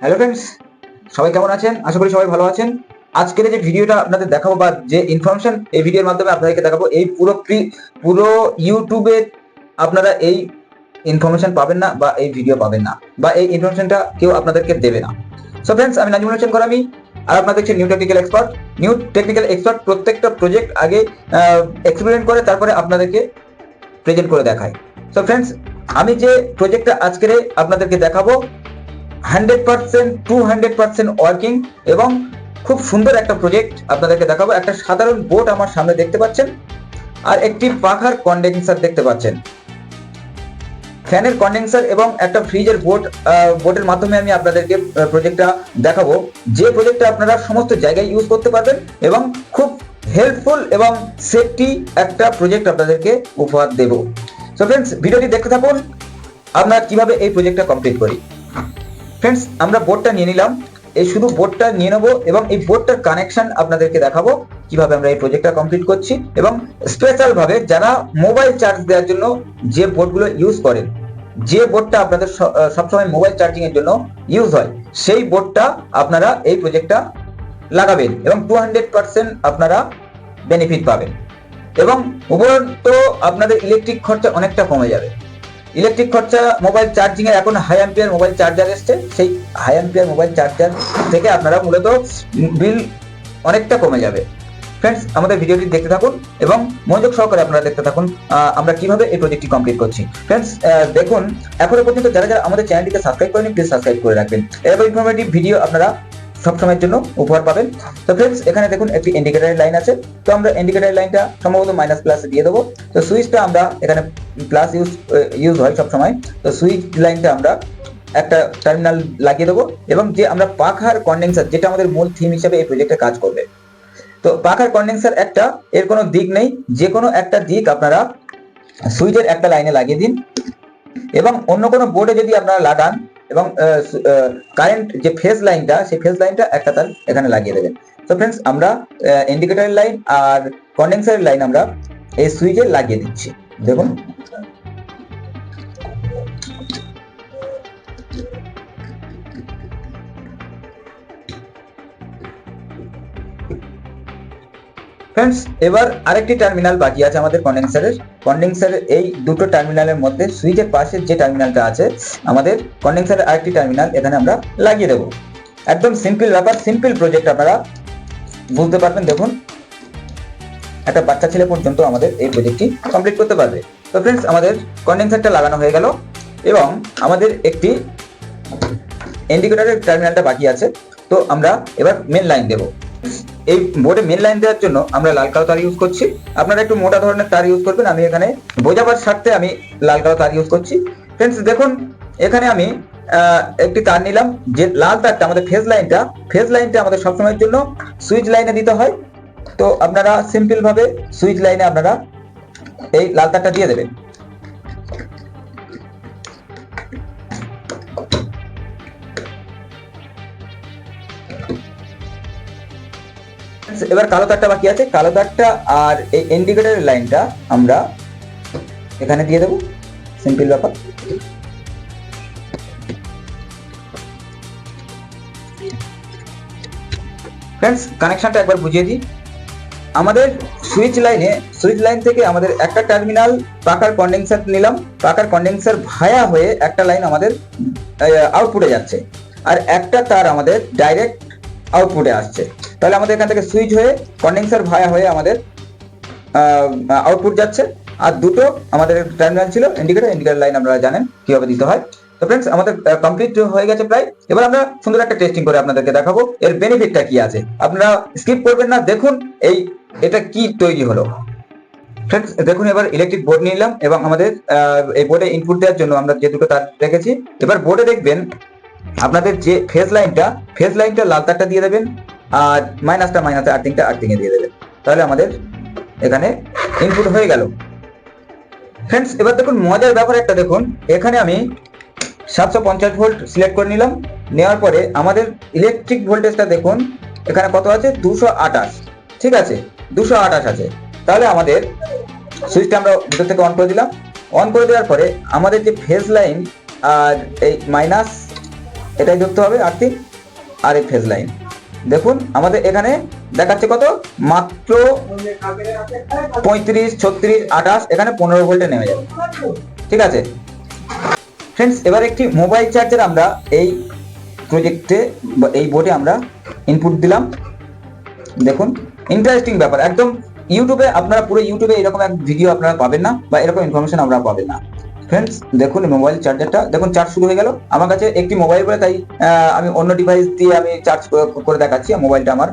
Hello friends সবাই কেমন আছেন? আশা করি সবাই ভালো আছেন। আজকের যে ভিডিওটা আপনাদের দেখাবো বা যে ইনফরমেশন এই ভিডিওর মাধ্যমে আপনাদেরকে দেখাবো, এই পুরো প্রি- ইউটিউবে আপনারা এই ইনফরমেশন পাবেন না বা এই ভিডিও পাবেন না বা এই ইনফরমেশনটা কেউ আপনাদেরকে দেবে না। সো ফ্রেন্ডস আমি নাজিমুল হোসেন করামি, আর আপনাদের হচ্ছে new technical expert new technical expert প্রত্যেকটা প্রজেক্ট আগে এক্সপেরিমেন্ট করে, তারপরে আপনাদেরকে প্রেজেন্ট করে দেখায়। সো ফ্রেন্ডস আমি যে প্রজেক্টটা আজকের আপনাদেরকে দেখাবো hundred percent, two hundred percent working এবং খুব সুন্দর একটা প্রজেক্ট আপনাদেরকে দেখাবো। একটা সাধারণ বোট আমার সামনে দেখতে পাচ্ছেন আর একটি পাখার কন্ডেন্সার দেখতে পাচ্ছেন। ফ্যানের কন্ডেন্সার এবং একটা ফ্রিজের বোট বোটের মাধ্যমে আমি আপনাদেরকে প্রজেক্টটা দেখাবো। যে প্রজেক্টটা আপনারা সমস্ত জায়গায় ইউজ করতে পারবেন এবং খুব হেল্পফুল এবং সেফটি একটা প্রজেক্ট আপনাদেরকে উপহার দেব। সো ফ্রেন্ডস ভিডিওটি দেখতে থাকুন। আমরা কীভাবে এই প্রজেক্টটা কমপ্লিট করি? ফ্রেন্ডস আমরা বোর্ডটা নিয়ে নিলাম। এই শুধু বোর্ডটা নিয়ে নেব এবং এই বোর্ডটার কানেকশন আপনাদেরকে দেখাবো, কীভাবে আমরা এই প্রজেক্টটা কমপ্লিট করছি এবং স্পেশাল ভাবে যারা মোবাইল চার্জ দেওয়ার জন্য যে বোর্ডগুলো ইউজ করেন যে বোর্ডটা আপনাদের সবসময় মোবাইল চার্জিং এর জন্য ইউজ হয়, সেই বোর্ডটা আপনারা এই প্রজেক্টটা লাগাবেন এবং টু হান্ড্রেড পার্সেন্ট আপনারা বেনিফিট পাবেন। এবং উপরন্ত আপনাদের ইলেকট্রিক খরচা অনেকটা কমে যাবে। ইলেকট্রিক খরচা, মোবাইল চার্জিং এর এখন হাই অ্যাম্পিয়ার মোবাইল চার্জার এসছে। সেই হাই অ্যাম্পিয়ার মোবাইল চার্জার থেকে আপনারা মূলত বিল অনেকটা কমে যাবে। ফ্রেন্ডস আমাদের ভিডিওটি দেখতে থাকুন এবং মনোযোগ সহকারে আপনারা দেখতে থাকুন আমরা কীভাবে এই প্রজেক্টটি কমপ্লিট করছি। ফ্রেন্ডস দেখুন, এখনও পর্যন্ত যারা যারা আমাদের চ্যানেলটিকে সাবস্ক্রাইব করেনি প্লিজ সাবস্ক্রাইব করে রাখবেন। এরকম ইনফরমেটিভ ভিডিও আপনারা সবসময়ের জন্য উপহার পাবেন। তো ফ্রেন্ডস এখানে দেখুন একটি ইন্ডিকেটরের লাইন আছে। তো আমরা ইন্ডিকেটরের লাইনটা সম্ভবত মাইনাস প্লাস দিয়ে দেবো। তো সুইচটা আমরা এখানে প্লাস ইউজ ইউজ হয় সবসময় তো সুইচ লাইনটা আমরা একটা টার্মিনাল লাগিয়ে দেবো এবং যে আমরা পাখার কন্ডেন্সার যেটা আমাদের মূল থিম হিসেবে এই প্রজেক্টে কাজ করবে। তো পাখার কন্ডেন্সার একটা, এর কোনো দিক নেই। যে কোনো একটা দিক আপনারা সুইচের একটা লাইনে লাগিয়ে দিন। এবং অন্য কোনো বোর্ডে যদি আপনারা লাগান এবং কারেন্ট যে ফেস লাইনটা সেই ফেস লাইনটা একটা তার এখানে লাগিয়ে দেবেন। তো ফ্রেন্ডস আমরা ইন্ডিকেটারের লাইন আর কন্ডেন্সারের লাইন আমরা এই সুইচে লাগিয়ে দিচ্ছি। দেখুন। ফ্রেন্ডস এবার আরেকটি টার্মিনাল বাকি আছে আমাদের কন্ডেন্সারের কন্ডেন্সারের এই দুটো টার্মিনালের মধ্যে সুইচের পাশে যে টার্মিনালটা আছে, আমাদের কন্ডেন্সারের আরেকটি টার্মিনাল এখানে আমরা লাগিয়ে দেবো। একদম সিম্পল ব্যাপার সিম্পল প্রজেক্ট আপনারা বুঝতে পারবেন। দেখুন, একটা বাচ্চা ছেলে পর্যন্ত আমাদের এই প্রজেক্টটি কমপ্লিট করতে পারবে। তো ফ্রেন্ডস আমাদের কন্ডেন্সারটা লাগানো হয়ে গেল এবং আমাদের একটি ইন্ডিকেটরের টার্মিনালটা বাকি আছে। তো আমরা এবার মেন লাইন দেব। এই বোর্ডে মেন লাইন দেওয়ার জন্য আমরা লাল কালো তার ইউজ করছি। আপনারা একটু মোটা ধরনের তার ইউজ করবেন, আমি এখানে বোঝাবার স্বার্থে আমি লাল কালো তার ইউজ করছি। ফ্রেন্ডস দেখুন, এখানে আমি একটি তার নিলাম, যে লাল তারটা, আমাদের ফেজ লাইনটা ফেজ লাইনটা আমাদের সবসময়ের জন্য সুইচ লাইনে দিতে হয়। তো আপনারা সিম্পল ভাবে সুইচ লাইনে আপনারা এই লাল তারটা দিয়ে দেবেন। এবার কালো তারটা বাকি আছে, কালো তারটা আর এই ইন্ডিকেটরের লাইনটা আমরা এখানে দিয়ে দেবো সিম্পল ব্যাপার। ফ্রেন্ডস কানেকশনটা একবার বুঝিয়ে দিই। আমাদের সুইচ লাইনে সুইচ লাইন থেকে আমাদের একটা টার্মিনাল পাকার কন্ডেন্সার নিলাম পাকার কন্ডেন্সার ভায়া হয়ে একটা লাইন আমাদের আউটপুটে যাচ্ছে। আর একটা তার আমাদের ডাইরেক্ট আউটপুটে আসছে। তাহলে আমাদের এখান থেকে সুইচ হয়ে কন্ডেন্সার ভায়া হয়ে আমাদের আউটপুট যাচ্ছে। আর দুটো আমাদের টার্মিনাল ছিল ইন্ডিকেটর ইন্ডিকেটর লাইন আপনারা জানেন কীভাবে দিতে হয়। তো ফ্রেন্ডস আমাদের কমপ্লিট হয়ে গেছে প্রায়। এবার আমরা সুন্দর একটা টেস্টিং করে আপনাদেরকে দেখাবো, এর বেনিফিটটা কি আছে। আপনারা স্কিপ করবেন না, দেখুন এই, এটা কি তৈরি হলো। ফ্রেন্ডস দেখুন এবার ইলেকট্রিক বোর্ড নিলাম, এবং আমাদের এই বোর্ডে ইনপুট দেওয়ার জন্য আমরা যে দুটো তার রেখেছি। এবার বোর্ডে দেখবেন, আপনাদের যে ফেজ লাইনটা ফেজ লাইনটা লাল তারটা দিয়ে দেবেন। আর মাইনাসটা মাইনাসে আর্থিংটা আর্থিংয়ে দিয়ে দেবে। তাহলে আমাদের এখানে ইনপুট হয়ে গেল। ফ্রেন্ডস এবার দেখুন মজার ব্যাপার একটা দেখুন। এখানে আমি সাতশো পঞ্চাশ ভোল্ট সিলেক্ট করে নিলাম। নেওয়ার পরে আমাদের ইলেকট্রিক ভোল্টেজটা দেখুন, এখানে কত আছে? দুশো আঠাশ। ঠিক আছে? দুশো আঠাশ আছে। তাহলে আমাদের সুইচটা আমরা ভিতর থেকে অন করে দিলাম। অন করে দেওয়ার পরে আমাদের যে ফেজ লাইন আর এই মাইনাস এটাই ধরতে হবে আর্থিক আর এই ফেজ লাইন দেখুন, আমাদের এখানে দেখাচ্ছে কত? মাত্র পঁয়ত্রিশ, ছত্রিশ, আঠাশ, এখানে পনেরো ভোল্টে নেমে যাবে। ঠিক আছে? ফ্রেন্ডস এবার একটি মোবাইল চার্জার আমরা এই প্রজেক্টে এই বোর্ডে আমরা ইনপুট দিলাম। দেখুন ইন্টারেস্টিং ব্যাপার। একদম ইউটিউবে আপনারা পুরো ইউটিউবে এরকম এক ভিডিও আপনারা পাবেন না বা এরকম ইনফরমেশন আমরা পাবেন না। ফ্রেন্ডস দেখুন মোবাইল চার্জারটা দেখুন চার্জ শুরু হয়ে গেল। আমার কাছে একটি মোবাইল বলে, তাই আমি অন্য ডিভাইস দিয়ে আমি চার্জ করে দেখাচ্ছি মোবাইলটা আমার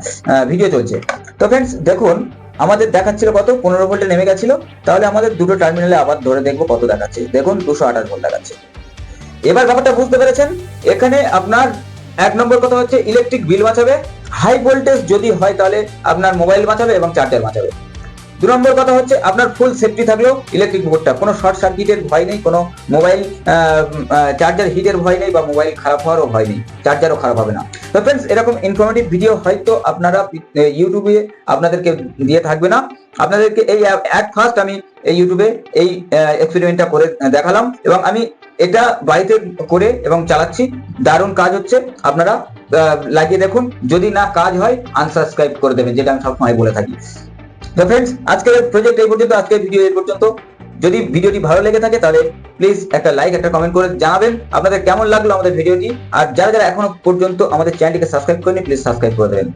ভিডিও চলছে। তো ফ্রেন্ডস দেখুন, আমাদের দেখাচ্ছিল কত? পনেরো ভোল্টে নেমে গেছিল। তাহলে আমাদের দুটো টার্মিনালে আবার ধরে দেখব কত দেখাচ্ছে। দেখুন, দুশো আঠাশ ভোল্ট দেখাচ্ছে। এবার ব্যাপারটা বুঝতে পেরেছেন? এখানে আপনার এক নম্বর কথা হচ্ছে ইলেকট্রিক বিল বাঁচাবে। হাই ভোল্টেজ যদি হয়, তাহলে আপনার মোবাইল বাঁচাবে এবং চার্জার বাঁচাবে। দু নম্বর কথা হচ্ছে, আপনার ফুল সেফটি থাকলেও ইলেকট্রিক বোর্ডটা কোনো শর্ট সার্কিটের ভয় নেই, কোনো মোবাইল চার্জার হিটের ভয় নেই বা মোবাইল খারাপ হওয়ারও ভয় নেই চার্জারও খারাপ হবে না। তো ফ্রেন্ডস এরকম ইনফরমেটিভ ভিডিও হয়তো আপনারা ইউটিউবে আপনাদেরকে দিয়ে থাকবে না। আপনাদেরকে এই অ্যাট ফার্স্ট আমি এই ইউটিউবে এই এক্সপেরিমেন্টটা করে দেখালাম এবং আমি এটা বাড়িতে করে এবং চালাচ্ছি। দারুণ কাজ হচ্ছে, আপনারা লাগিয়ে দেখুন। যদি না কাজ হয় আনসাবস্ক্রাইব করে দেবেন, যেটা আমি সবসময় বলে থাকি। তো ফ্রেন্ডস আজকের প্রজেক্ট এই পর্যন্ত, আজকের ভিডিও এই পর্যন্ত। যদি ভিডিওটি ভালো লেগে থাকে, তাহলে প্লিজ একটা লাইক একটা কমেন্ট করে জানাবেন। আপনাদের কেমন লাগল আমাদের ভিডিওটি আর যারা যারা এখনও পর্যন্ত আমাদের চ্যানেলটিকে সাবস্ক্রাইব করেনি প্লিজ সাবস্ক্রাইব করে দেবেন।